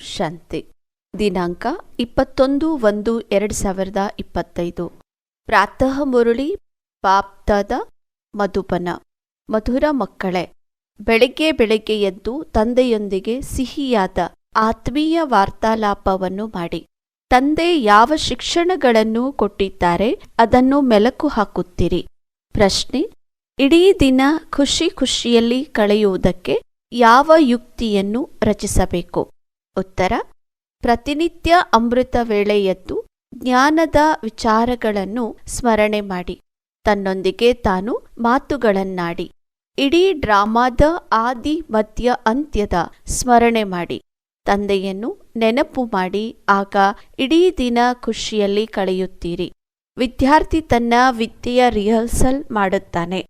ಶಾಂತಿ. ದಿನಾಂಕ ಇಪ್ಪತ್ತೊಂದು ಒಂದು ಎರಡು ಸಾವಿರದ ಇಪ್ಪತ್ತೈದು. ಪ್ರಾತಃ ಮುರುಳಿ, ಪಾಪ್ತದ ಮಧುಬನ. ಮಧುರ ಮಕ್ಕಳೇ, ಬೆಳಗ್ಗೆ ಬೆಳಗ್ಗೆ ಎದ್ದು ತಂದೆಯೊಂದಿಗೆ ಸಿಹಿಯಾದ ಆತ್ಮೀಯ ವಾರ್ತಾಲಾಪವನ್ನು ಮಾಡಿ. ತಂದೆ ಯಾವ ಶಿಕ್ಷಣಗಳನ್ನು ಕೊಟ್ಟಿದ್ದಾರೆ ಅದನ್ನು ಮೆಲಕು ಹಾಕುತ್ತೀರಿ. ಪ್ರಶ್ನೆ, ಇಡೀ ದಿನ ಖುಷಿ ಖುಷಿಯಲ್ಲಿ ಕಳೆಯುವುದಕ್ಕೆ ಯಾವ ಯುಕ್ತಿಯನ್ನು ರಚಿಸಬೇಕು? ಉತ್ತರ, ಪ್ರತಿನಿತ್ಯ ಅಮೃತ ವೇಳೆ ಎದ್ದು ಜ್ಞಾನದ ವಿಚಾರಗಳನ್ನು ಸ್ಮರಣೆ ಮಾಡಿ. ತನ್ನೊಂದಿಗೆ ತಾನು ಮಾತುಗಳನ್ನಾಡಿ, ಇಡೀ ಡ್ರಾಮಾದ ಆದಿ, ಮಧ್ಯ, ಅಂತ್ಯದ ಸ್ಮರಣೆ ಮಾಡಿ. ತಂದೆಯನ್ನು ನೆನಪು ಮಾಡಿ, ಆಗ ಇಡೀ ದಿನ ಖುಷಿಯಲ್ಲಿ ಕಳೆಯುತ್ತೀರಿ. ವಿದ್ಯಾರ್ಥಿ ತನ್ನ ವಿದ್ಯೆಯ ರಿಹರ್ಸಲ್ ಮಾಡುತ್ತಾನೆ.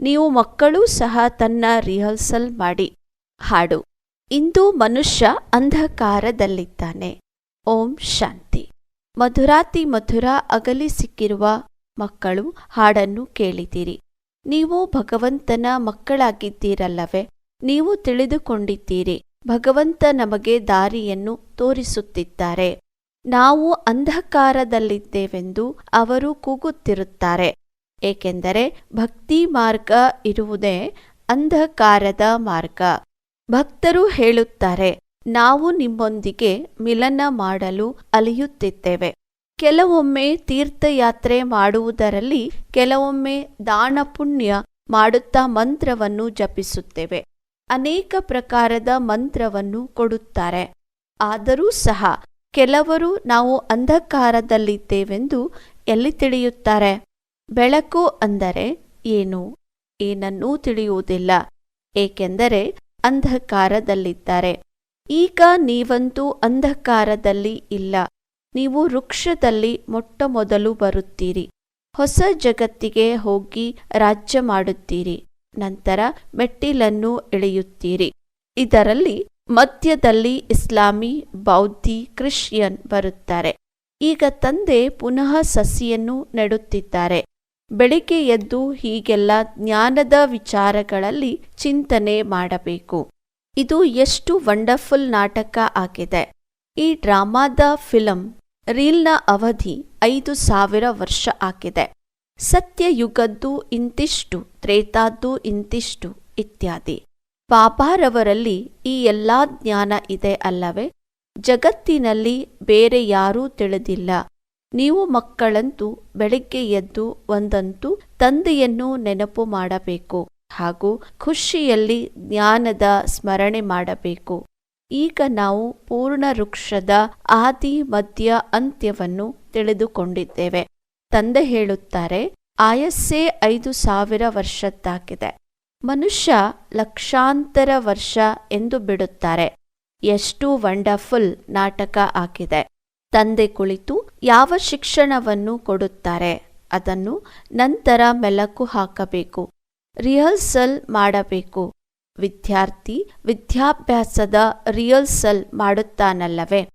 ನೀವು ಮಕ್ಕಳೂ ಸಹ ತನ್ನ ರಿಹರ್ಸಲ್ ಮಾಡಿ. ಹಾಡು. ಇಂದು ಮನುಷ್ಯ ಅಂಧಕಾರದಲ್ಲಿದ್ದಾನೆ. ಓಂ ಶಾಂತಿ. ಮಧುರಾತಿ ಮಧುರ ಅಗಲಿ ಸಿಕ್ಕಿರುವ ಮಕ್ಕಳು ಹಾಡನ್ನು ಕೇಳಿದಿರಿ. ನೀವು ಭಗವಂತನ ಮಕ್ಕಳಾಗಿದ್ದೀರಲ್ಲವೇ? ನೀವು ತಿಳಿದುಕೊಂಡಿದ್ದೀರಿ. ಭಗವಂತ ನಮಗೆ ದಾರಿಯನ್ನು ತೋರಿಸುತ್ತಿದ್ದಾರೆ. ನಾವು ಅಂಧಕಾರದಲ್ಲಿದ್ದೇವೆಂದು ಅವರು ಕೂಗುತ್ತಿರುತ್ತಾರೆ. ಏಕೆಂದರೆ ಭಕ್ತಿ ಮಾರ್ಗ ಇರುವುದೇ ಅಂಧಕಾರದ ಮಾರ್ಗ. ಭಕ್ತರು ಹೇಳುತ್ತಾರೆ, ನಾವು ನಿಮ್ಮೊಂದಿಗೆ ಮಿಲನ ಮಾಡಲು ಅಲಿಯುತ್ತಿದ್ದೇವೆ. ಕೆಲವೊಮ್ಮೆ ತೀರ್ಥಯಾತ್ರೆ ಮಾಡುವುದರಲ್ಲಿ ಕೆಲವೊಮ್ಮೆ ದಾನ ಪುಣ್ಯ ಮಾಡುತ್ತಾ ಮಂತ್ರವನ್ನು ಜಪಿಸುತ್ತೇವೆ. ಅನೇಕ ಪ್ರಕಾರದ ಮಂತ್ರವನ್ನು ಕೊಡುತ್ತಾರೆ. ಆದರೂ ಸಹ ಕೆಲವರು ನಾವು ಅಂಧಕಾರದಲ್ಲಿದ್ದೇವೆಂದು ಎಲ್ಲಿ ತಿಳಿಯುತ್ತಾರೆ? ಬೆಳಕು ಅಂದರೆ ಏನು? ಏನನ್ನೂ ತಿಳಿಯುವುದಿಲ್ಲ. ಏಕೆಂದರೆ ಅಂಧಕಾರದಲ್ಲಿದ್ದಾರೆ. ಈಗ ನೀವಂತೂ ಅಂಧಕಾರದಲ್ಲಿ ಇಲ್ಲ. ನೀವು ವೃಕ್ಷದಲ್ಲಿ ಮೊಟ್ಟ ಮೊದಲು ಬರುತ್ತೀರಿ. ಹೊಸ ಜಗತ್ತಿಗೆ ಹೋಗಿ ರಾಜ್ಯ ಮಾಡುತ್ತೀರಿ. ನಂತರ ಮೆಟ್ಟಿಲನ್ನು ಇಳಿಯುತ್ತೀರಿ ಇದರಲ್ಲಿ ಮಧ್ಯದಲ್ಲಿ ಇಸ್ಲಾಮಿ, ಬೌದ್ಧಿ, ಕ್ರಿಶ್ಚಿಯನ್ ಬರುತ್ತಾರೆ. ಈಗ ತಂದೆ ಪುನಃ ಸಸಿಯನ್ನು ನೆಡುತ್ತಿದ್ದಾರೆ. ಬೆಳಿಗ್ಗೆ ಎದ್ದು ಹೀಗೆಲ್ಲ ಜ್ಞಾನದ ವಿಚಾರಗಳಲ್ಲಿ ಚಿಂತನೆ ಮಾಡಬೇಕು. ಇದು ಎಷ್ಟು ವಂಡರ್ಫುಲ್ ನಾಟಕ ಆಗಿದೆ. ಈ ಡ್ರಾಮಾದ ಫಿಲಂ ರೀಲ್ನ ಅವಧಿ ಐದು ಸಾವಿರ ವರ್ಷ ಆಗಿದೆ. ಸತ್ಯಯುಗದ್ದು ಇಂತಿಷ್ಟು, ತ್ರೇತಾದ್ದು ಇಂತಿಷ್ಟು ಇತ್ಯಾದಿ. ಬಾಬಾರವರಲ್ಲಿ ಈ ಎಲ್ಲಾ ಜ್ಞಾನ ಇದೆ ಅಲ್ಲವೇ? ಜಗತ್ತಿನಲ್ಲಿ ಬೇರೆ ಯಾರೂ ತಿಳಿದಿಲ್ಲ. ನೀವು ಮಕ್ಕಳಂತೂ ಬೆಳಿಗ್ಗೆ ಎದ್ದು ಒಂದಂತೂ ತಂದೆಯನ್ನು ನೆನಪು ಮಾಡಬೇಕು ಹಾಗೂ ಖುಷಿಯಲ್ಲಿ ಜ್ಞಾನದ ಸ್ಮರಣೆ ಮಾಡಬೇಕು. ಈಗ ನಾವು ಪೂರ್ಣ ವೃಕ್ಷದ ಆದಿ, ಮಧ್ಯ, ಅಂತ್ಯವನ್ನು ತಿಳಿದುಕೊಂಡಿದ್ದೇವೆ. ತಂದೆ ಹೇಳುತ್ತಾರೆ, ಆಯಸ್ಸೇ ಐದು ಸಾವಿರ ವರ್ಷದ್ದಾಗಿದೆ. ಮನುಷ್ಯ ಲಕ್ಷಾಂತರ ವರ್ಷ ಎಂದು ಬಿಡುತ್ತಾರೆ. ಎಷ್ಟು ವಂಡರ್ಫುಲ್ ನಾಟಕ ಆಗಿದೆ. ತಂದೆ ಕುಳಿತು ಯಾವ ಶಿಕ್ಷಣವನ್ನು ಕೊಡುತ್ತಾರೆ? ಅದನ್ನು ನಂತರ ಮೆಲಕು ಹಾಕಬೇಕು. ರಿಹರ್ಸಲ್ ಮಾಡಬೇಕು. ವಿದ್ಯಾರ್ಥಿ ವಿದ್ಯಾಭ್ಯಾಸದ ರಿಹರ್ಸಲ್ ಮಾಡುತ್ತಾನಲ್ಲವೇ?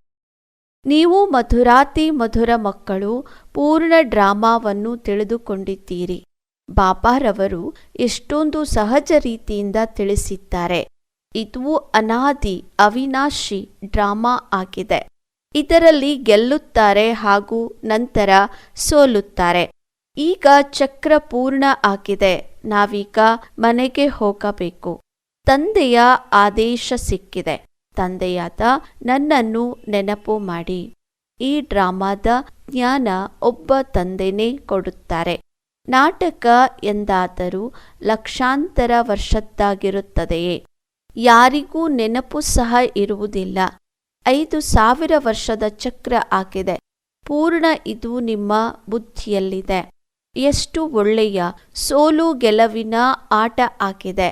ನೀವು ಮಧುರಾತಿ ಮಧುರ ಮಕ್ಕಳು, ಪೂರ್ಣ ಡ್ರಾಮಾವನ್ನು ತಿಳಿದುಕೊಂಡಿದ್ದೀರಿ. ಬಾಬಾರವರು ಎಷ್ಟೊಂದು ಸಹಜ ರೀತಿಯಿಂದ ತಿಳಿಸಿದ್ದಾರೆ. ಇದು ಅನಾದಿ, ಅವಿನಾಶಿ ಡ್ರಾಮಾ ಆಗಿದೆ. ಇದರಲ್ಲಿ ಗೆಲ್ಲುತ್ತಾರೆ ಹಾಗೂ ನಂತರ ಸೋಲುತ್ತಾರೆ. ಈಗ ಚಕ್ರ ಪೂರ್ಣ ಆಗಿದೆ. ನಾವೀಗ ಮನೆಗೆ ಹೋಗಬೇಕು. ತಂದೆಯ ಆದೇಶ ಸಿಕ್ಕಿದೆ. ತಂದೆಯಾದ ನನ್ನನ್ನು ನೆನಪು ಮಾಡಿ. ಈ ಡ್ರಾಮಾದ ಜ್ಞಾನ ಒಬ್ಬ ತಂದೆನೇ ಕೊಡುತ್ತಾರೆ. ನಾಟಕ ಎಂದಾದರೂ ಲಕ್ಷಾಂತರ ವರ್ಷದ್ದಾಗಿರುತ್ತದೆಯೇ? ಯಾರಿಗೂ ನೆನಪು ಸಹ ಇರುವುದಿಲ್ಲ. ಐದು ಸಾವಿರ ವರ್ಷದ ಚಕ್ರ ಆಗಿದೆ ಪೂರ್ಣ ಇದು ನಿಮ್ಮ ಬುದ್ಧಿಯಲ್ಲಿದೆ. ಎಷ್ಟು ಒಳ್ಳೆಯ ಸೋಲು ಗೆಲುವಿನ ಆಟ ಆಗಿದೆ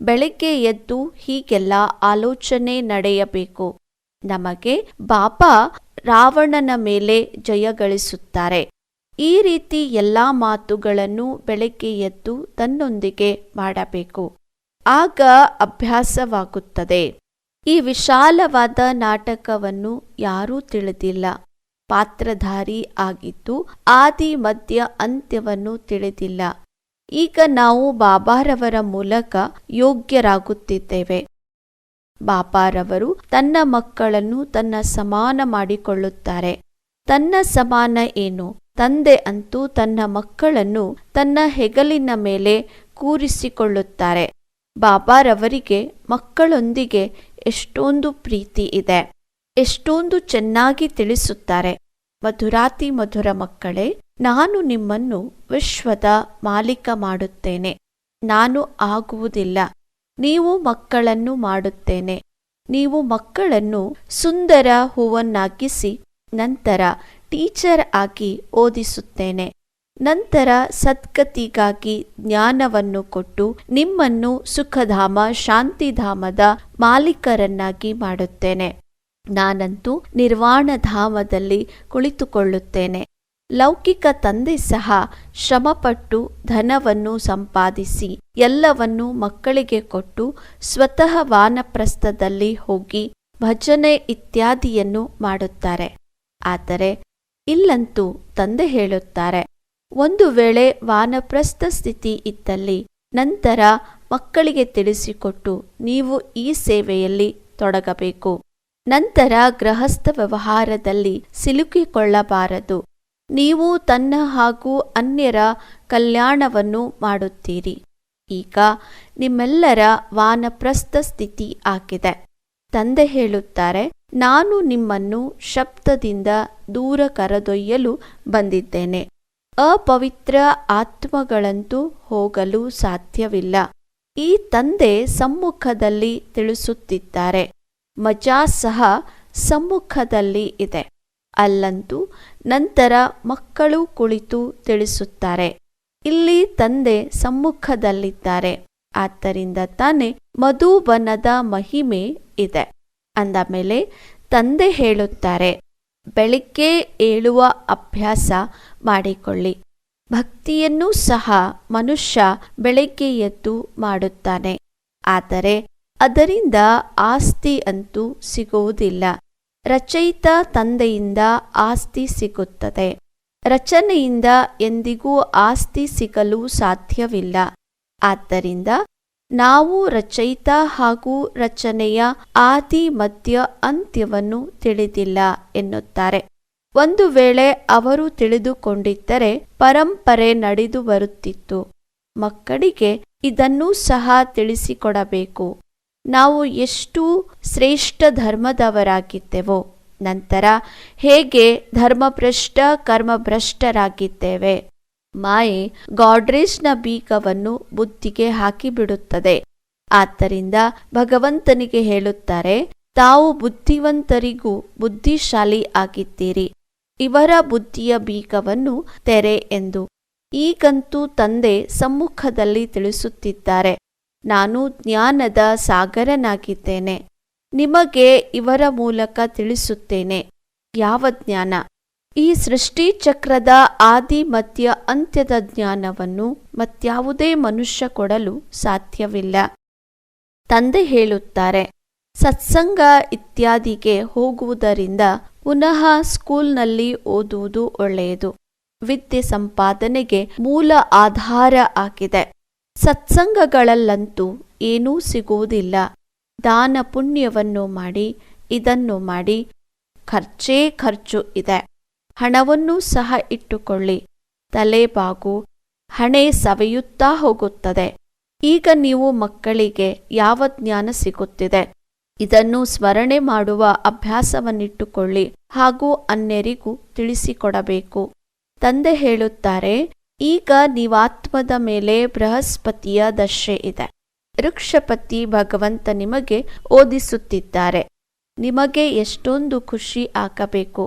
ಬೆಳಗ್ಗೆ ಎದ್ದು ಹೀಗೆಲ್ಲ ಆಲೋಚನೆ ನಡೆಯಬೇಕು. ನಮಗೆ ಬಾಬಾ ರಾವಣನ ಮೇಲೆ ಜಯಗಳಿಸುತ್ತಾರೆ ಈ ರೀತಿ ಎಲ್ಲ ಮಾತುಗಳನ್ನು ಬೆಳಗ್ಗೆ ಎದ್ದು ತನ್ನೊಂದಿಗೆ ಮಾಡಬೇಕು. ಆಗ ಅಭ್ಯಾಸವಾಗುತ್ತದೆ. ಈ ವಿಶಾಲವಾದ ನಾಟಕವನ್ನು ಯಾರೂ ತಿಳಿದಿಲ್ಲ. ಪಾತ್ರಧಾರಿ ಆಗಿದ್ದು ಆದಿ, ಮಧ್ಯ ಅಂತ್ಯವನ್ನು ತಿಳಿದಿಲ್ಲ. ಈಗ ನಾವು ಬಾಬಾರವರ ಮೂಲಕ ಯೋಗ್ಯರಾಗುತ್ತಿದ್ದೇವೆ. ಬಾಪಾರವರು ತನ್ನ ಮಕ್ಕಳನ್ನು ತನ್ನ ಸಮಾನ ಮಾಡಿಕೊಳ್ಳುತ್ತಾರೆ. ತನ್ನ ಸಮಾನ ಏನು? ತಂದೆ ಅಂತೂ ತನ್ನ ಮಕ್ಕಳನ್ನು ತನ್ನ ಹೆಗಲಿನ ಮೇಲೆ ಕೂರಿಸಿಕೊಳ್ಳುತ್ತಾರೆ. ಬಾಬಾರವರಿಗೆ ಮಕ್ಕಳೊಂದಿಗೆ ಎಷ್ಟೊಂದು ಪ್ರೀತಿ ಇದೆ. ಎಷ್ಟೊಂದು ಚೆನ್ನಾಗಿ ತಿಳಿಸುತ್ತಾರೆ. ಮಧುರಾತಿ ಮಧುರ ಮಕ್ಕಳೇ, ನಾನು ನಿಮ್ಮನ್ನು ವಿಶ್ವದ ಮಾಲೀಕ ಮಾಡುತ್ತೇನೆ. ನಾನು ಆಗುವುದಿಲ್ಲ. ನೀವು ಮಕ್ಕಳನ್ನು ಮಾಡುತ್ತೇನೆ. ನೀವು ಮಕ್ಕಳನ್ನು ಸುಂದರ ಹೂವನ್ನಾಗಿಸಿ ನಂತರ ಟೀಚರ್ ಆಗಿ ಓದಿಸುತ್ತೇನೆ. ನಂತರ ಸದ್ಗತಿಗಾಗಿ ಜ್ಞಾನವನ್ನು ಕೊಟ್ಟು ನಿಮ್ಮನ್ನು ಸುಖಧಾಮ, ಶಾಂತಿಧಾಮದ ಮಾಲೀಕರನ್ನಾಗಿ ಮಾಡುತ್ತೇನೆ. ನಾನಂತೂ ನಿರ್ವಾಣಧಾಮದಲ್ಲಿ ಕುಳಿತುಕೊಳ್ಳುತ್ತೇನೆ. ಲೌಕಿಕ ತಂದೆ ಸಹ ಶ್ರಮಪಟ್ಟು ಧನವನ್ನು ಸಂಪಾದಿಸಿ ಎಲ್ಲವನ್ನು ಮಕ್ಕಳಿಗೆ ಕೊಟ್ಟು ಸ್ವತಃ ವಾನಪ್ರಸ್ಥದಲ್ಲಿ ಹೋಗಿ ಭಜನೆ ಇತ್ಯಾದಿಯನ್ನು ಮಾಡುತ್ತಾರೆ. ಆದರೆ ಇಲ್ಲಂತೂ ತಂದೆ ಹೇಳುತ್ತಾರೆ ಒಂದು ವೇಳೆ ವಾನಪ್ರಸ್ಥ ಸ್ಥಿತಿ ಇದ್ದಲ್ಲಿ ನಂತರ ಮಕ್ಕಳಿಗೆ ತಿಳಿಸಿಕೊಟ್ಟು ನೀವು ಈ ಸೇವೆಯಲ್ಲಿ ತೊಡಗಬೇಕು. ನಂತರ ಗೃಹಸ್ಥ ವ್ಯವಹಾರದಲ್ಲಿ ಸಿಲುಕಿಕೊಳ್ಳಬಾರದು. ನೀವು ತನ್ನ ಹಾಗೂ ಅನ್ಯರ ಕಲ್ಯಾಣವನ್ನು ಮಾಡುತ್ತೀರಿ. ಈಗ ನಿಮ್ಮೆಲ್ಲರ ವಾನಪ್ರಸ್ಥ ಸ್ಥಿತಿ ಆಗಿದೆ. ತಂದೆ ಹೇಳುತ್ತಾರೆ, ನಾನು ನಿಮ್ಮನ್ನು ಶಬ್ದದಿಂದ ದೂರ ಕರೆದೊಯ್ಯಲು ಬಂದಿದ್ದೇನೆ. ಅಪವಿತ್ರ ಆತ್ಮಗಳಂತೂ ಹೋಗಲು ಸಾಧ್ಯವಿಲ್ಲ. ಈ ತಂದೆ ಸಮ್ಮುಖದಲ್ಲಿ ತಿಳಿಸುತ್ತಿದ್ದಾರೆ. ಮಜಾ ಸಹ ಸಮ್ಮುಖದಲ್ಲಿ ಇದೆ. ಅಲ್ಲಂತೂ ನಂತರ ಮಕ್ಕಳು ಕುಳಿತು ತಿಳಿಸುತ್ತಾರೆ. ಇಲ್ಲಿ ತಂದೆ ಸಮ್ಮುಖದಲ್ಲಿದ್ದಾರೆ. ಆದ್ದರಿಂದ ತಾನೇ ಮಧುಬನದ ಮಹಿಮೆ ಇದೆ. ಅಂದ ಮೇಲೆ ತಂದೆ ಹೇಳುತ್ತಾರೆ ಬೆಳಿಗ್ಗೆ ಏಳುವ ಅಭ್ಯಾಸ ಮಾಡಿಕೊಳ್ಳಿ. ಭಕ್ತಿಯನ್ನು ಸಹ ಮನುಷ್ಯ ಬೆಳಗ್ಗೆ ಎದ್ದು ಮಾಡುತ್ತಾನೆ. ಆದರೆ ಅದರಿಂದ ಆಸ್ತಿ ಅಂತೂ ಸಿಗುವುದಿಲ್ಲ. ರಚಯಿತ ತಂದೆಯಿಂದ ಆಸ್ತಿ ಸಿಗುತ್ತದೆ. ರಚನೆಯಿಂದ ಎಂದಿಗೂ ಆಸ್ತಿ ಸಿಗಲು ಸಾಧ್ಯವಿಲ್ಲ. ಆದ್ದರಿಂದ ನಾವು ರಚಯಿತ ಹಾಗೂ ರಚನೆಯ ಆದಿ, ಮಧ್ಯ, ಅಂತ್ಯವನ್ನು ತಿಳಿದಿಲ್ಲ ಎನ್ನುತ್ತಾರೆ. ಒಂದು ವೇಳೆ ಅವರು ತಿಳಿದುಕೊಂಡಿದ್ದರೆ ಪರಂಪರೆ ನಡೆದು ಬರುತ್ತಿತ್ತು. ಮಕ್ಕಳಿಗೆ ಇದನ್ನೂ ಸಹ ತಿಳಿಸಿಕೊಡಬೇಕು. ನಾವು ಎಷ್ಟು ಶ್ರೇಷ್ಠ ಧರ್ಮದವರಾಗಿದ್ದೆವೋ, ನಂತರ ಹೇಗೆ ಧರ್ಮಭ್ರಷ್ಟ, ಕರ್ಮಭ್ರಷ್ಟರಾಗಿದ್ದೇವೆ. ಮಾಯೆ ಗಾಡ್ರೇಜ್ನ ಬೀಗವನ್ನು ಬುದ್ಧಿಗೆ ಹಾಕಿಬಿಡುತ್ತದೆ. ಆದ್ದರಿಂದ ಭಗವಂತನಿಗೆ ಹೇಳುತ್ತಾರೆ, ತಾವು ಬುದ್ಧಿವಂತರಿಗೂ ಬುದ್ಧಿಶಾಲಿ ಆಗಿದ್ದೀರಿ. ಇವರ ಬುದ್ಧಿಯ ಬೀಗವನ್ನು ತೆರೆ ಎಂದು. ಈಗಂತೂ ತಂದೆ ಸಮ್ಮುಖದಲ್ಲಿ ತಿಳಿಸುತ್ತಿದ್ದಾರೆ, ನಾನು ಜ್ಞಾನದ ಸಾಗರನಾಗಿದ್ದೇನೆ. ನಿಮಗೆ ಇವರ ಮೂಲಕ ತಿಳಿಸುತ್ತೇನೆ. ಯಾವ ಜ್ಞಾನ? ಈ ಸೃಷ್ಟಿ ಚಕ್ರದ ಆದಿ ಮಧ್ಯ ಅಂತ್ಯದ ಜ್ಞಾನವನ್ನು ಮತ್ಯಾವುದೇ ಮನುಷ್ಯ ಕೊಡಲು ಸಾಧ್ಯವಿಲ್ಲ. ತಂದೆ ಹೇಳುತ್ತಾರೆ, ಸತ್ಸಂಗ ಇತ್ಯಾದಿಗೆ ಹೋಗುವುದರಿಂದ ಪುನಃ ಸ್ಕೂಲ್ನಲ್ಲಿ ಓದುವುದು ಒಳ್ಳೆಯದು. ವಿದ್ಯೆ ಸಂಪಾದನೆಗೆ ಮೂಲ ಆಧಾರ ಆಗಿದೆ. ಸತ್ಸಂಗಗಳಲ್ಲಂತೂ ಏನೂ ಸಿಗುವುದಿಲ್ಲ. ದಾನ ಪುಣ್ಯವನ್ನು ಮಾಡಿ, ಇದನ್ನು ಮಾಡಿ, ಖರ್ಚೇ ಖರ್ಚು ಇದೆ. ಹಣವನ್ನೂ ಸಹ ಇಟ್ಟುಕೊಳ್ಳಿ. ತಲೆಬಾಗು ಹಣೆ ಸವೆಯುತ್ತಾ ಹೋಗುತ್ತದೆ. ಈಗ ನೀವು ಮಕ್ಕಳಿಗೆ ಯಾವ ಜ್ಞಾನ ಸಿಗುತ್ತಿದೆ? ಇದನ್ನು ಸ್ಮರಣೆ ಮಾಡುವ ಅಭ್ಯಾಸವನ್ನಿಟ್ಟುಕೊಳ್ಳಿ ಹಾಗೂ ಅನ್ಯರಿಗೂ ತಿಳಿಸಿಕೊಡಬೇಕು. ತಂದೆ ಹೇಳುತ್ತಾರೆ, ಈಗ ನೀವಾತ್ಮದ ಮೇಲೆ ಬೃಹಸ್ಪತಿಯ ದಶೆ ಇದೆ. ವೃಕ್ಷಪತಿ ಭಗವಂತ ನಿಮಗೆ ಓದಿಸುತ್ತಿದ್ದಾರೆ. ನಿಮಗೆ ಎಷ್ಟೊಂದು ಖುಷಿ ಆಗಬೇಕು.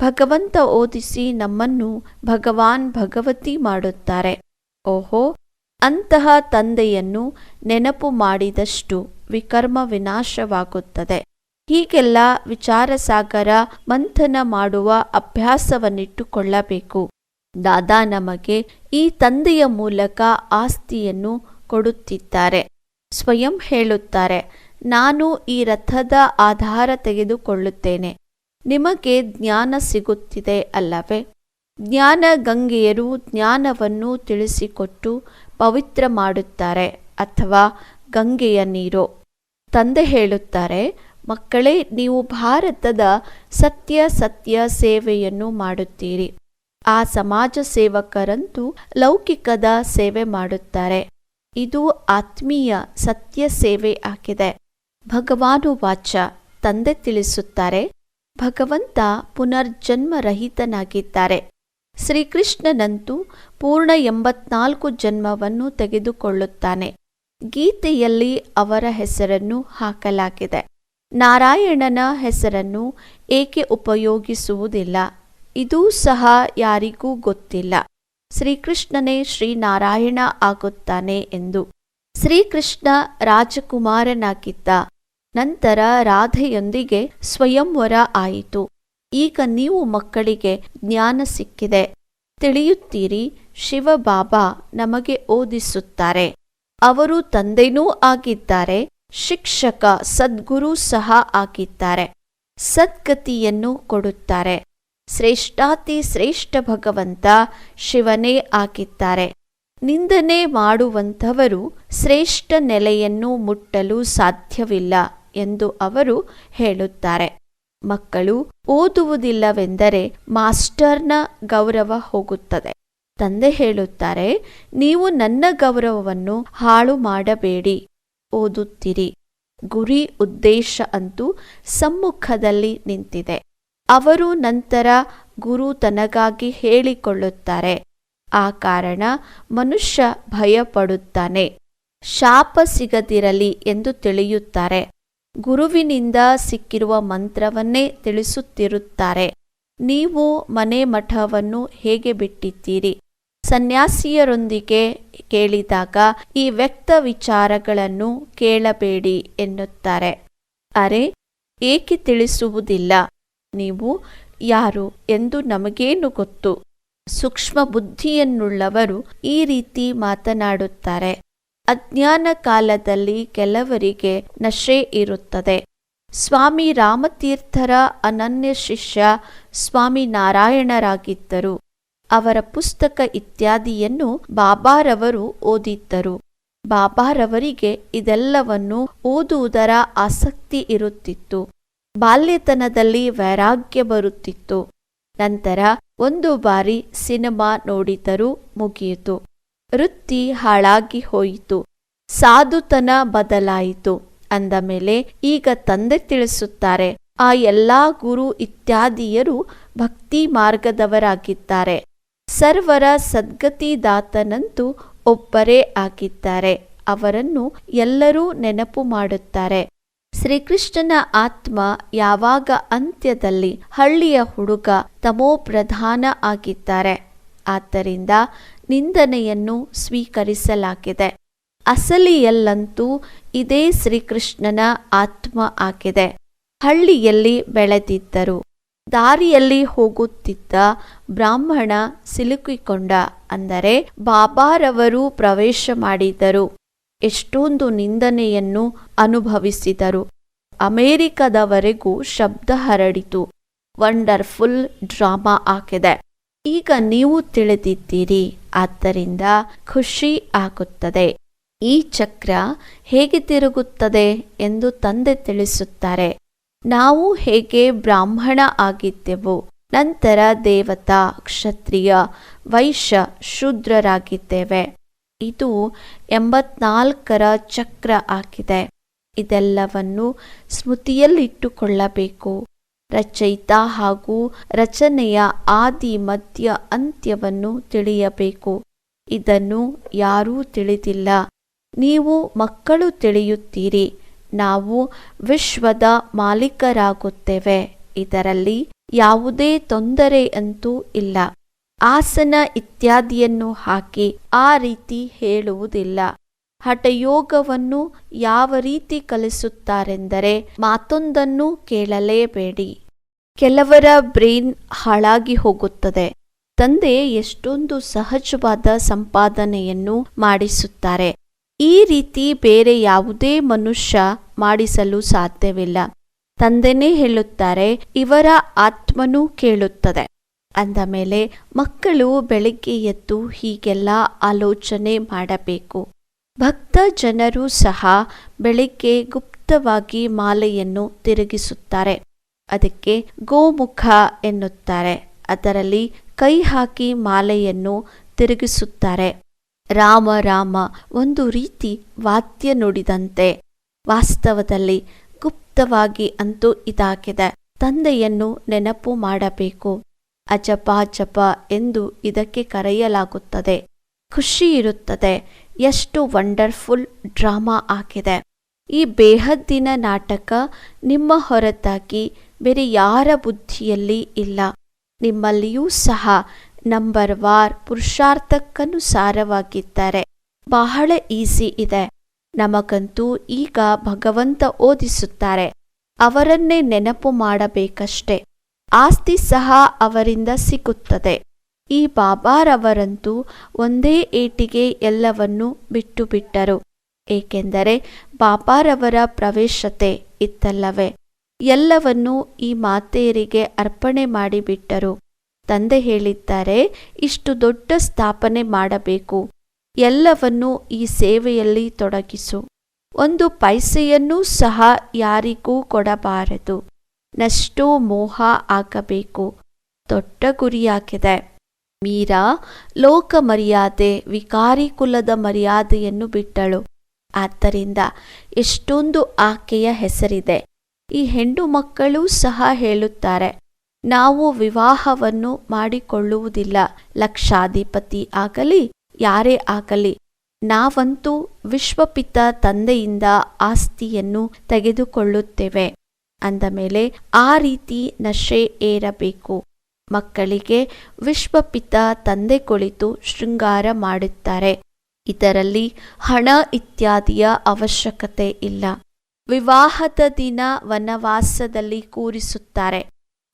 ಭಗವಂತ ಓದಿಸಿ ನಮ್ಮನ್ನು ಭಗವಾನ್ ಭಗವತಿ ಮಾಡುತ್ತಾರೆ. ಓಹೋ, ಅಂತಹ ತಂದೆಯನ್ನು ನೆನಪು ಮಾಡಿದಷ್ಟು ವಿಕರ್ಮ ವಿನಾಶವಾಗುತ್ತದೆ. ಹೀಗೆಲ್ಲ ವಿಚಾರಸಾಗರ ಮಂಥನ ಮಾಡುವ ಅಭ್ಯಾಸವನ್ನಿಟ್ಟುಕೊಳ್ಳಬೇಕು. ದಾದಾ ನಮಗೆ ಈ ತಂದೆಯ ಮೂಲಕ ಆಸ್ತಿಯನ್ನು ಕೊಡುತ್ತಿದ್ದಾರೆ. ಸ್ವಯಂ ಹೇಳುತ್ತಾರೆ, ನಾನು ಈ ರಥದ ಆಧಾರ ತೆಗೆದುಕೊಳ್ಳುತ್ತೇನೆ. ನಿಮಗೆ ಜ್ಞಾನ ಸಿಗುತ್ತಿದೆ ಅಲ್ಲವೇ? ಜ್ಞಾನ ಗಂಗೆಯರು ಜ್ಞಾನವನ್ನು ತಿಳಿಸಿಕೊಟ್ಟು ಪವಿತ್ರ ಮಾಡುತ್ತಾರೆ ಅಥವಾ ಗಂಗೆಯ ನೀರು. ತಂದೆ ಹೇಳುತ್ತಾರೆ, ಮಕ್ಕಳೇ, ನೀವು ಭಾರತದ ಸತ್ಯ ಸತ್ಯ ಸೇವೆಯನ್ನು ಮಾಡುತ್ತೀರಿ. ಆ ಸಮಾಜ ಸೇವಕರಂತೂ ಲೌಕಿಕದ ಸೇವೆ ಮಾಡುತ್ತಾರೆ. ಇದು ಆತ್ಮೀಯ ಸತ್ಯ ಸೇವೆ ಆಗಿದೆ. ಭಗವಾನು ವಾಚ ತಂದೆ ತಿಳಿಸುತ್ತಾರೆ ಭಗವಂತ ಪುನರ್ಜನ್ಮರಹಿತನಾಗಿದ್ದಾರೆ. ಶ್ರೀಕೃಷ್ಣನಂತೂ ಪೂರ್ಣ ಎಂಬತ್ನಾಲ್ಕು ಜನ್ಮವನ್ನು ತೆಗೆದುಕೊಳ್ಳುತ್ತಾನೆ. ಗೀತೆಯಲ್ಲಿ ಅವರ ಹೆಸರನ್ನು ಹಾಕಲಾಗಿದೆ. ನಾರಾಯಣನ ಹೆಸರನ್ನು ಏಕೆ ಉಪಯೋಗಿಸುವುದಿಲ್ಲ? ಇದೂ ಸಹ ಯಾರಿಗೂ ಗೊತ್ತಿಲ್ಲ. ಶ್ರೀಕೃಷ್ಣನೇ ಶ್ರೀನಾರಾಯಣ ಆಗುತ್ತಾನೆ ಎಂದು. ಶ್ರೀಕೃಷ್ಣ ರಾಜಕುಮಾರನಾಗಿದ್ದ ನಂತರ ರಾಧೆಯೊಂದಿಗೆ ಸ್ವಯಂವರ ಆಯಿತು. ಈಗ ನೀವು ಮಕ್ಕಳಿಗೆ ಜ್ಞಾನ ಸಿಕ್ಕಿದೆ. ತಿಳಿಯುತ್ತೀರಿ, ಶಿವಬಾಬಾ ನಮಗೆ ಓದಿಸುತ್ತಾರೆ. ಅವರು ತಂದೆನೂ ಆಗಿದ್ದಾರೆ, ಶಿಕ್ಷಕ ಸದ್ಗುರು ಸಹ ಆಗಿದ್ದಾರೆ. ಸದ್ಗತಿಯನ್ನು ಕೊಡುತ್ತಾರೆ. ಶ್ರೇಷ್ಠಾತಿ ಶ್ರೇಷ್ಠ ಭಗವಂತ ಶಿವನೇ ಆಗಿದ್ದಾರೆ. ನಿಂದನೆ ಮಾಡುವಂಥವರು ಶ್ರೇಷ್ಠ ನೆಲೆಯನ್ನು ಮುಟ್ಟಲು ಸಾಧ್ಯವಿಲ್ಲ. ಎಂದು ಅವರು ಹೇಳುತ್ತಾರೆ. ಮಕ್ಕಳು ಓದುವುದಿಲ್ಲವೆಂದರೆ ಮಾಸ್ಟರ್ನ ಗೌರವ ಹೋಗುತ್ತದೆ. ತಂದೆ ಹೇಳುತ್ತಾರೆ, ನೀವು ನನ್ನ ಗೌರವವನ್ನು ಹಾಳು ಮಾಡಬೇಡಿ, ಓದುತ್ತಿರಿ. ಗುರಿ ಉದ್ದೇಶ ಅಂತೂ ಸಮ್ಮುಖದಲ್ಲಿ ನಿಂತಿದೆ. ಅವರು ನಂತರ ಗುರು ತನಗಾಗಿ ಹೇಳಿಕೊಳ್ಳುತ್ತಾರೆ. ಆ ಕಾರಣ ಮನುಷ್ಯ ಭಯಪಡುತ್ತಾನೆ. ಶಾಪ ಸಿಗದಿರಲಿ ಎಂದು ತಿಳಿಯುತ್ತಾರೆ. ಗುರುವಿನಿಂದ ಸಿಕ್ಕಿರುವ ಮಂತ್ರವನ್ನೇ ತಿಳಿಸುತ್ತಿರುತ್ತಾರೆ. ನೀವು ಮನೆ ಮಠವನ್ನು ಹೇಗೆ ಬಿಟ್ಟಿದ್ದೀರಿ? ಸನ್ಯಾಸಿಯರೊಂದಿಗೆ ಕೇಳಿದಾಗ ಈ ವ್ಯಕ್ತ ವಿಚಾರಗಳನ್ನು ಕೇಳಬೇಡಿ ಎನ್ನುತ್ತಾರೆ. ಅರೆ, ಏಕೆ ತಿಳಿಸುವುದಿಲ್ಲ? ನೀವು ಯಾರು ಎಂದು ನಮಗೇನು ಗೊತ್ತು? ಸೂಕ್ಷ್ಮ ಬುದ್ಧಿಯನ್ನುಳ್ಳವರು ಈ ರೀತಿ ಮಾತನಾಡುತ್ತಾರೆ. ಅಜ್ಞಾನ ಕಾಲದಲ್ಲಿ ಕೆಲವರಿಗೆ ನಶೆ ಇರುತ್ತದೆ. ಸ್ವಾಮಿ ರಾಮತೀರ್ಥರ ಅನನ್ಯ ಶಿಷ್ಯ ಸ್ವಾಮಿ ನಾರಾಯಣರಾಗಿದ್ದರು. ಅವರ ಪುಸ್ತಕ ಇತ್ಯಾದಿಯನ್ನು ಬಾಬಾರವರು ಓದಿದ್ದರು. ಬಾಬಾರವರಿಗೆ ಇದೆಲ್ಲವನ್ನು ಓದುವುದರ ಆಸಕ್ತಿ ಇರುತ್ತಿತ್ತು. ಬಾಲ್ಯತನದಲ್ಲಿ ವೈರಾಗ್ಯ ಬರುತ್ತಿತ್ತು. ನಂತರ ಒಂದು ಬಾರಿ ಸಿನಿಮಾ ನೋಡಿದರೂ ಮುಗಿಯಿತು. ವೃತ್ತಿ ಹಾಳಾಗಿ ಹೋಯಿತು. ಸಾಧುತನ ಬದಲಾಯಿತು. ಅಂದ ಮೇಲೆ ಈಗ ತಂದೆ ತಿಳಿಸುತ್ತಾರೆ, ಆ ಎಲ್ಲಾ ಗುರು ಇತ್ಯಾದಿಯರು ಭಕ್ತಿ ಮಾರ್ಗದವರಾಗಿದ್ದಾರೆ. ಸರ್ವರ ಸದ್ಗತಿದಾತನಂತೂ ಒಬ್ಬರೇ ಆಗಿದ್ದಾರೆ. ಅವರನ್ನು ಎಲ್ಲರೂ ನೆನಪು ಮಾಡುತ್ತಾರೆ. ಶ್ರೀಕೃಷ್ಣನ ಆತ್ಮ ಯಾವಾಗ ಅಂತ್ಯದಲ್ಲಿ ಹಳ್ಳಿಯ ಹುಡುಗ ತಮೋ ಪ್ರಧಾನ ಆಗಿದ್ದಾರೆ. ಆದ್ದರಿಂದ ನಿಂದನೆಯನ್ನು ಸ್ವೀಕರಿಸಲಾಗಿದೆ. ಅಸಲಿಯಲ್ಲಂತೂ ಇದೇ ಶ್ರೀಕೃಷ್ಣನ ಆತ್ಮ ಆಗಿದೆ. ಹಳ್ಳಿಯಲ್ಲಿ ಬೆಳೆದಿದ್ದರು. ದಾರಿಯಲ್ಲಿ ಹೋಗುತ್ತಿದ್ದ ಬ್ರಾಹ್ಮಣ ಸಿಲುಕಿಕೊಂಡ ಅಂದರೆ ಬಾಬಾರವರು ಪ್ರವೇಶ ಮಾಡಿದರು. ಎಷ್ಟೊಂದು ನಿಂದನೆಯನ್ನು ಅನುಭವಿಸಿದರು. ಅಮೆರಿಕದವರೆಗೂ ಶಬ್ದ ಹರಡಿತು. ವಂಡರ್ಫುಲ್ ಡ್ರಾಮಾ ಆಗಿದೆ. ಈಗ ನೀವು ತಿಳಿದಿದ್ದೀರಿ, ಆದ್ದರಿಂದ ಖುಷಿ ಆಗುತ್ತದೆ. ಈ ಚಕ್ರ ಹೇಗೆ ತಿರುಗುತ್ತದೆ ಎಂದು ತಂದೆ ತಿಳಿಸುತ್ತಾರೆ. ನಾವು ಹೇಗೆ ಬ್ರಾಹ್ಮಣ ಆಗಿದ್ದೆವು, ನಂತರ ದೇವತಾ, ಕ್ಷತ್ರಿಯ, ವೈಶ್ಯ, ಶೂದ್ರರಾಗಿದ್ದೇವೆ. ಇದು ಎಂಬತ್ನಾಲ್ಕರ ಚಕ್ರ ಆಗಿದೆ. ಇದೆಲ್ಲವನ್ನು ಸ್ಮೃತಿಯಲ್ಲಿಟ್ಟುಕೊಳ್ಳಬೇಕು. ರಚಯಿತ ಹಾಗೂ ರಚನೆಯ ಆದಿ ಮಧ್ಯ ಅಂತ್ಯವನ್ನು ತಿಳಿಯಬೇಕು. ಇದನ್ನು ಯಾರೂ ತಿಳಿದಿಲ್ಲ. ನೀವು ಮಕ್ಕಳು ತಿಳಿಯುತ್ತೀರಿ. ನಾವು ವಿಶ್ವದ ಮಾಲೀಕರಾಗುತ್ತೇವೆ. ಇದರಲ್ಲಿ ಯಾವುದೇ ತೊಂದರೆ ಅಂತೂ ಇಲ್ಲ. ಆಸನ ಇತ್ಯಾದಿಯನ್ನು ಹಾಕಿ ಆ ರೀತಿ ಹೇಳುವುದಿಲ್ಲ. ಹಠಯೋಗವನ್ನು ಯಾವ ರೀತಿ ಕಲಿಸುತ್ತಾರೆಂದರೆ ಮಾತೊಂದನ್ನು ಕೇಳಲೇಬೇಡಿ. ಕೆಲವರ ಬ್ರೈನ್ ಹಾಳಾಗಿ ಹೋಗುತ್ತದೆ. ತಂದೆ ಎಷ್ಟೊಂದು ಸಹಜವಾದ ಸಂಪಾದನೆಯನ್ನು ಮಾಡಿಸುತ್ತಾರೆ. ಈ ರೀತಿ ಬೇರೆ ಯಾವುದೇ ಮನುಷ್ಯ ಮಾಡಿಸಲು ಸಾಧ್ಯವಿಲ್ಲ. ತಂದೆನೇ ಹೇಳುತ್ತಾರೆ, ಇವರ ಆತ್ಮನೂ ಕೇಳುತ್ತದೆ. ಅಂದ ಮೇಲೆ ಮಕ್ಕಳು ಬೆಳಗ್ಗೆ ಎದ್ದು ಹೀಗೆಲ್ಲ ಆಲೋಚನೆ ಮಾಡಬೇಕು. ಭಕ್ತ ಜನರು ಸಹ ಬೆಳಿಗ್ಗೆ ಗುಪ್ತವಾಗಿ ಮಾಲೆಯನ್ನು ತಿರುಗಿಸುತ್ತಾರೆ. ಅದಕ್ಕೆ ಗೋಮುಖ ಎನ್ನುತ್ತಾರೆ. ಅದರಲ್ಲಿ ಕೈ ಹಾಕಿ ಮಾಲೆಯನ್ನು ತಿರುಗಿಸುತ್ತಾರೆ. ರಾಮ ರಾಮ, ಒಂದು ರೀತಿ ವಾದ್ಯ ನುಡಿದಂತೆ. ವಾಸ್ತವದಲ್ಲಿ ಗುಪ್ತವಾಗಿ ಅಂತೂ ಇದಾಗಿದೆ. ತಂದೆಯನ್ನು ನೆನಪು ಮಾಡಬೇಕು. ಅಜಪ, ಜಪ ಎಂದು ಇದಕ್ಕೆ ಕರೆಯಲಾಗುತ್ತದೆ. ಖುಷಿ ಇರುತ್ತದೆ ಎಷ್ಟು ವಂಡರ್ಫುಲ್ ಡ್ರಾಮಾ ಆಗಿದೆ. ಈ ಬೇಹದ್ದಿನ ನಾಟಕ ನಿಮ್ಮ ಹೊರತಾಗಿ ಬೇರೆ ಯಾರ ಬುದ್ಧಿಯಲ್ಲಿ ಇಲ್ಲ. ನಿಮ್ಮಲ್ಲಿಯೂ ಸಹ ನಂಬರ್ ವಾರ್ ಪುರುಷಾರ್ಥಕ್ಕನುಸಾರವಾಗಿದ್ದಾರೆ ಬಹಳ ಈಸಿ ಇದೆ. ನಮಗಂತೂ ಈಗ ಭಗವಂತ ಓದಿಸುತ್ತಾರೆ. ಅವರನ್ನೇ ನೆನಪು ಮಾಡಬೇಕಷ್ಟೆ. ಆಸ್ತಿ ಸಹ ಅವರಿಂದ ಸಿಗುತ್ತದೆ. ಈ ಬಾಬಾರವರಂತೂ ಒಂದೇ ಏಟಿಗೆ ಎಲ್ಲವನ್ನೂ ಬಿಟ್ಟು ಬಿಟ್ಟರು ಏಕೆಂದರೆ ಬಾಬಾರವರ ಪ್ರವೇಶತೆ ಇತ್ತಲ್ಲವೇ? ಎಲ್ಲವನ್ನೂ ಈ ಮಾತೆಯರಿಗೆ ಅರ್ಪಣೆ ಮಾಡಿಬಿಟ್ಟರು. ತಂದೆ ಹೇಳಿದ್ದಾರೆ, ಇಷ್ಟು ದೊಡ್ಡ ಸ್ಥಾಪನೆ ಮಾಡಬೇಕು. ಎಲ್ಲವನ್ನೂ ಈ ಸೇವೆಯಲ್ಲಿ ತೊಡಗಿಸು. ಒಂದು ಪೈಸೆಯನ್ನೂ ಸಹ ಯಾರಿಗೂ ಕೊಡಬಾರದು. ನಷ್ಟೋ ಮೋಹ ಆಗಬೇಕು. ದೊಡ್ಡ ಗುರಿಯಾಗಿದೆ. ಮೀರಾ ಲೋಕ ಮರ್ಯಾದೆ ವಿಕಾರಿ ಕುಲದ ಮರ್ಯಾದೆಯನ್ನು ಬಿಟ್ಟಳು. ಆದ್ದರಿಂದ ಎಷ್ಟೊಂದು ಆಕೆಯ ಹೆಸರಿದೆ. ಈ ಹೆಣ್ಣು ಮಕ್ಕಳೂ ಸಹ ಹೇಳುತ್ತಾರೆ, ನಾವು ವಿವಾಹವನ್ನು ಮಾಡಿಕೊಳ್ಳುವುದಿಲ್ಲ. ಲಕ್ಷಾಧಿಪತಿ ಆಗಲಿ, ಯಾರೇ ಆಗಲಿ, ನಾವಂತೂ ವಿಶ್ವಪಿತ ತಂದೆಯಿಂದ ಆಸ್ತಿಯನ್ನು ತೆಗೆದುಕೊಳ್ಳುತ್ತೇವೆ. ಅಂದ ಮೇಲೆ ಆ ರೀತಿ ನಶೆ ಏರಬೇಕು. ಮಕ್ಕಳಿಗೆ ವಿಶ್ವಪಿತ ತಂದೆ ಕುಳಿತು ಶೃಂಗಾರ ಮಾಡುತ್ತಾರೆ. ಇದರಲ್ಲಿ ಹಣ ಇತ್ಯಾದಿಯ ಅವಶ್ಯಕತೆ ಇಲ್ಲ. ವಿವಾಹದ ದಿನ ವನವಾಸದಲ್ಲಿ ಕೂರಿಸುತ್ತಾರೆ.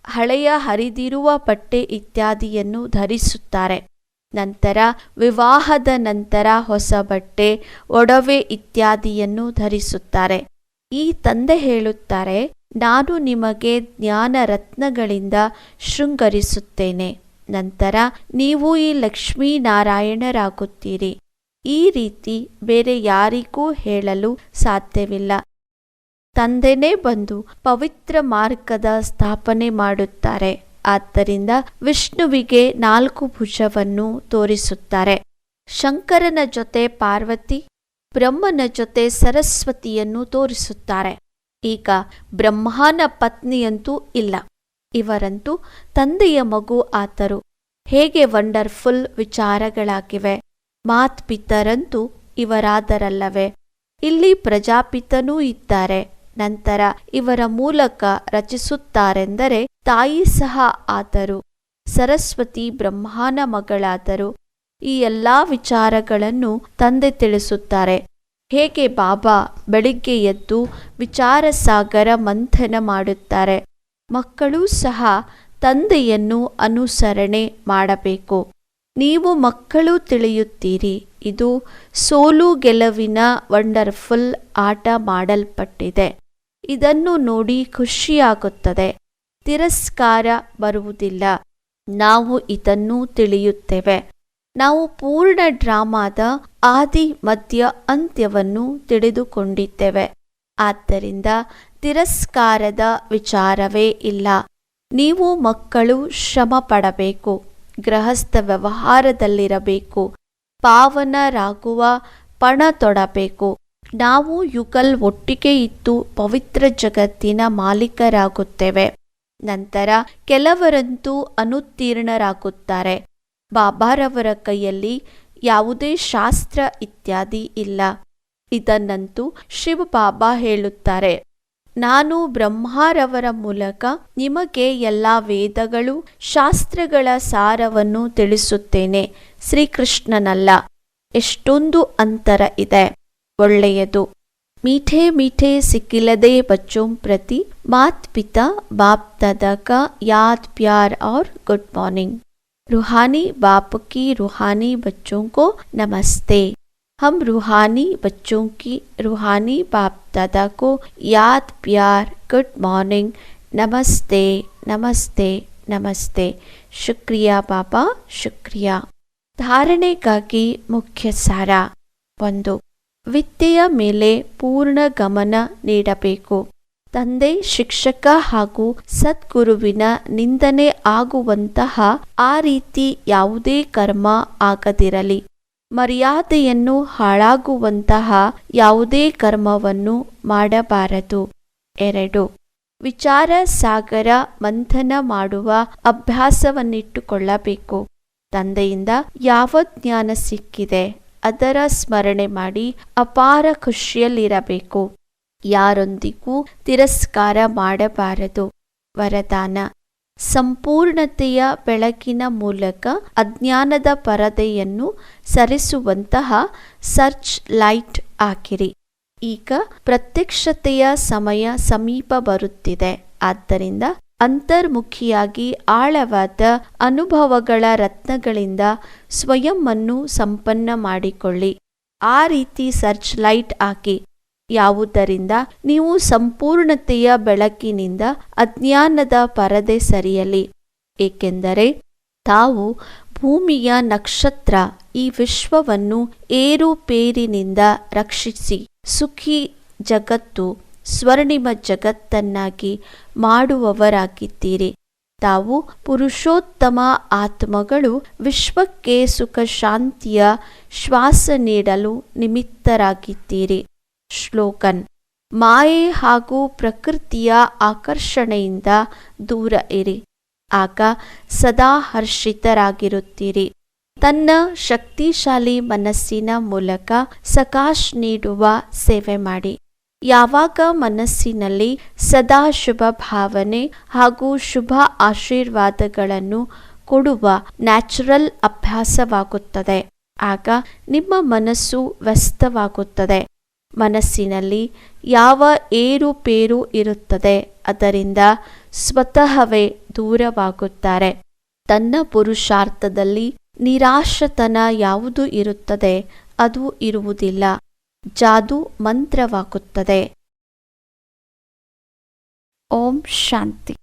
ಹಳೆಯ ಹರಿದಿರುವ ಬಟ್ಟೆ ಇತ್ಯಾದಿಯನ್ನು ಧರಿಸುತ್ತಾರೆ. ನಂತರ ವಿವಾಹದ ನಂತರ ಹೊಸ ಬಟ್ಟೆ, ಒಡವೆ ಇತ್ಯಾದಿಯನ್ನು ಧರಿಸುತ್ತಾರೆ. ಈ ತಂದೆ ಹೇಳುತ್ತಾರೆ ನಾನು ನಿಮಗೆ ಜ್ಞಾನ ರತ್ನಗಳಿಂದ ಶೃಂಗರಿಸುತ್ತೇನೆ. ನಂತರ ನೀವು ಈ ಲಕ್ಷ್ಮೀನಾರಾಯಣರಾಗುತ್ತೀರಿ. ಈ ರೀತಿ ಬೇರೆ ಯಾರಿಗೂ ಹೇಳಲು ಸಾಧ್ಯವಿಲ್ಲ. ತಂದೆನೇ ಬಂದು ಪವಿತ್ರ ಮಾರ್ಗದ ಸ್ಥಾಪನೆ ಮಾಡುತ್ತಾರೆ. ಆದ್ದರಿಂದ ವಿಷ್ಣುವಿಗೆ ನಾಲ್ಕು ಭುಜವನ್ನು ತೋರಿಸುತ್ತಾರೆ. ಶಂಕರನ ಜೊತೆ ಪಾರ್ವತಿ, ಬ್ರಹ್ಮನ ಜೊತೆ ಸರಸ್ವತಿಯನ್ನು ತೋರಿಸುತ್ತಾರೆ. ಈಗ ಬ್ರಹ್ಮನ ಪತ್ನಿಯಂತೂ ಇಲ್ಲ. ಇವರಂತೂ ತಂದೆಯ ಮಗು ಆತರು. ಹೇಗೆ ವಂಡರ್ಫುಲ್ ವಿಚಾರಗಳಾಗಿವೆ. ಮಾತ್ಪಿತರಂತೂ ಇವರಾದರಲ್ಲವೇ. ಇಲ್ಲಿ ಪ್ರಜಾಪಿತನೂ ಇದ್ದಾರೆ. ನಂತರ ಇವರ ಮೂಲಕ ರಚಿಸುತ್ತಾರೆಂದರೆ ತಾಯಿ ಸಹ ಆದರು ಸರಸ್ವತಿ ಬ್ರಹ್ಮನ ಮಗಳಾದರು. ಈ ಎಲ್ಲಾ ವಿಚಾರಗಳನ್ನು ತಂದೆ ತಿಳಿಸುತ್ತಾರೆ. ಹೇಗೆ ಬಾಬಾ ಬೆಳಿಗ್ಗೆ ಎದ್ದು ವಿಚಾರ ಸಾಗರ ಮಂಥನ ಮಾಡುತ್ತಾರೆ? ಮಕ್ಕಳೂ ಸಹ ತಂದೆಯನ್ನು ಅನುಸರಣೆ ಮಾಡಬೇಕು. ನೀವು ಮಕ್ಕಳು ತಿಳಿಯುತ್ತೀರಿ. ಇದು ಸೋಲು ಗೆಲುವಿನ ವಂಡರ್ಫುಲ್ ಆಟ ಮಾಡಲ್ಪಟ್ಟಿದೆ. ಇದನ್ನು ನೋಡಿ ಖುಷಿಯಾಗುತ್ತದೆ. ತಿರಸ್ಕಾರ ಬರುವುದಿಲ್ಲ. ನಾವು ಇದನ್ನು ತಿಳಿಯುತ್ತೇವೆ. ನಾವು ಪೂರ್ಣ ಡ್ರಾಮಾದ ಆದಿ ಮಧ್ಯ ಅಂತ್ಯವನ್ನು ತಿಳಿದುಕೊಂಡಿದ್ದೇವೆ. ಆದ್ದರಿಂದ ತಿರಸ್ಕಾರದ ವಿಚಾರವೇ ಇಲ್ಲ. ನೀವು ಮಕ್ಕಳು ಶ್ರಮ ಪಡಬೇಕು ಗೃಹಸ್ಥ ವ್ಯವಹಾರದಲ್ಲಿರಬೇಕು, ಪಾವನರಾಗುವ ಪಣ ತೊಡಬೇಕು. ನಾವು ಯುಗಲ್ ಒಟ್ಟಿಗೆ ಇದ್ದು ಪವಿತ್ರ ಜಗತ್ತಿನ ಮಾಲೀಕರಾಗುತ್ತೇವೆ. ನಂತರ ಕೆಲವರಂತೂ ಅನುತ್ತೀರ್ಣರಾಗುತ್ತಾರೆ. ಬಾಬಾರವರ ಕೈಯಲ್ಲಿ ಯಾವುದೇ ಶಾಸ್ತ್ರ ಇತ್ಯಾದಿ ಇಲ್ಲ. ಇದನ್ನಂತೂ ಶಿವ ಬಾಬಾ ಹೇಳುತ್ತಾರೆ. ನಾನು ಬ್ರಹ್ಮಾರವರ ಮೂಲಕ ನಿಮಗೆ ಎಲ್ಲ ವೇದಗಳು, ಶಾಸ್ತ್ರಗಳ ಸಾರವನ್ನು ತಿಳಿಸುತ್ತೇನೆ. ಶ್ರೀಕೃಷ್ಣನಲ್ಲ. ಎಷ್ಟೊಂದು ಅಂತರ ಇದೆ. ಒಳ್ಳೆಯದು. ಮೀಠೆ ಮೀಠೆ ಸಿಕ್ಕಿಲ್ಲದೆ ಬಚ್ಚೋಂ ಪ್ರತಿ ಮಾತ್ ಪಿತಾ ಬಾಪ್ ದದಕ ಯಾದ್ ಪ್ಯಾರ್ ಔರ್ ಗುಡ್ ಮಾರ್ನಿಂಗ್. रूहानी बाप की रूहानी बच्चों को नमस्ते हम रूहानी बच्चों की रूहानी बाप दादा को याद प्यार गुड मॉर्निंग नमस्ते नमस्ते ನಮಸ್ತೆ ಶುಕ್ರಿಯಾ ಬಾಬಾ ಶುಕ್ರಿಯಾ ಧಾರಣೆಗಾಗಿ ಮುಖ್ಯ ಸಾರ ಒಂದು ವಿದ್ಯೆಯ ಮೇಲೆ ಪೂರ್ಣ ಗಮನ ನೀಡಬೇಕು ತಂದೆ, ಶಿಕ್ಷಕ ಹಾಗೂ ಸದ್ಗುರುವಿನ ನಿಂದನೆ ಆಗುವಂತಹ ಆ ರೀತಿ ಯಾವುದೇ ಕರ್ಮ ಆಗದಿರಲಿ. ಮರ್ಯಾದೆಯನ್ನು ಹಾಳಾಗುವಂತಹ ಯಾವುದೇ ಕರ್ಮವನ್ನು ಮಾಡಬಾರದು. ಎರಡು. ವಿಚಾರ ಸಾಗರ ಮಂಥನ ಮಾಡುವ ಅಭ್ಯಾಸವನ್ನಿಟ್ಟುಕೊಳ್ಳಬೇಕು. ತಂದೆಯಿಂದ ಯಾವ ಜ್ಞಾನ ಸಿಕ್ಕಿದೆ ಅದರ ಸ್ಮರಣೆ ಮಾಡಿ ಅಪಾರ ಖುಷಿಯಲ್ಲಿರಬೇಕು. ಯಾರೊಂದಿಗೂ ತಿರಸ್ಕಾರ ಮಾಡಬಾರದು. ವರದಾನ. ಸಂಪೂರ್ಣತೆಯ ಬೆಳಕಿನ ಮೂಲಕ ಅಜ್ಞಾನದ ಪರದೆಯನ್ನು ಸರಿಸುವಂತಹ ಸರ್ಚ್ ಲೈಟ್ ಹಾಕಿರಿ. ಈಗ ಪ್ರತ್ಯಕ್ಷತೆಯ ಸಮಯ ಸಮೀಪ ಬರುತ್ತಿದೆ. ಆದ್ದರಿಂದ ಅಂತರ್ಮುಖಿಯಾಗಿ ಆಳವಾದ ಅನುಭವಗಳ ರತ್ನಗಳಿಂದ ಸ್ವಯಂ ಅನ್ನು ಸಂಪನ್ನ ಮಾಡಿಕೊಳ್ಳಿ. ಆ ರೀತಿ ಸರ್ಚ್ ಲೈಟ್ ಹಾಕಿ. ಯಾವುದರಿಂದ ನೀವು ಸಂಪೂರ್ಣತೆಯ ಬೆಳಕಿನಿಂದ ಅಜ್ಞಾನದ ಪರದೆ ಸರಿಯಲಿ. ಏಕೆಂದರೆ ತಾವು ಭೂಮಿಯ ನಕ್ಷತ್ರ ಈ ವಿಶ್ವವನ್ನು ಏರುಪೇರಿನಿಂದ ರಕ್ಷಿಸಿ ಸುಖಿ ಜಗತ್ತು, ಸ್ವರ್ಣಿಮ ಜಗತ್ತನ್ನಾಗಿ ಮಾಡುವವರಾಗಿದ್ದೀರಿ. ತಾವು ಪುರುಷೋತ್ತಮ ಆತ್ಮಗಳು ವಿಶ್ವಕ್ಕೆ ಸುಖ ಶಾಂತಿಯ ಶ್ವಾಸ ನೀಡಲು ನಿಮಿತ್ತರಾಗಿದ್ದೀರಿ. ಶ್ಲೋಕನ್. ಮಾಯೆ ಹಾಗೂ ಪ್ರಕೃತಿಯ ಆಕರ್ಷಣೆಯಿಂದ ದೂರ ಇರಿ. ಆಗ ಸದಾ ಹರ್ಷಿತರಾಗಿರುತ್ತೀರಿ. ತನ್ನ ಶಕ್ತಿಶಾಲಿ ಮನಸ್ಸಿನ ಮೂಲಕ ಸಕಾಶ್ ನೀಡುವ ಸೇವೆ ಮಾಡಿ. ಯಾವಾಗ ಮನಸ್ಸಿನಲ್ಲಿ ಸದಾ ಶುಭ ಭಾವನೆ ಹಾಗೂ ಶುಭ ಆಶೀರ್ವಾದಗಳನ್ನು ಕೊಡುವ ನ್ಯಾಚುರಲ್ ಅಭ್ಯಾಸವಾಗುತ್ತದೆ. ಆಗ ನಿಮ್ಮ ಮನಸ್ಸು ವ್ಯಸ್ತವಾಗುತ್ತದೆ. ಮನಸ್ಸಿನಲ್ಲಿ ಯಾವ ಏರುಪೇರು ಇರುತ್ತದೆ, ಅದರಿಂದ ಸ್ವತಃವೇ ದೂರವಾಗುತ್ತಾರೆ. ತನ್ನ ಪುರುಷಾರ್ಥದಲ್ಲಿ ನಿರಾಶತನ ಯಾವುದು ಇರುತ್ತದೆ, ಅದು ಇರುವುದಿಲ್ಲ. ಜಾದು ಮಂತ್ರವಾಗುತ್ತದೆ. ಓಂ ಶಾಂತಿ.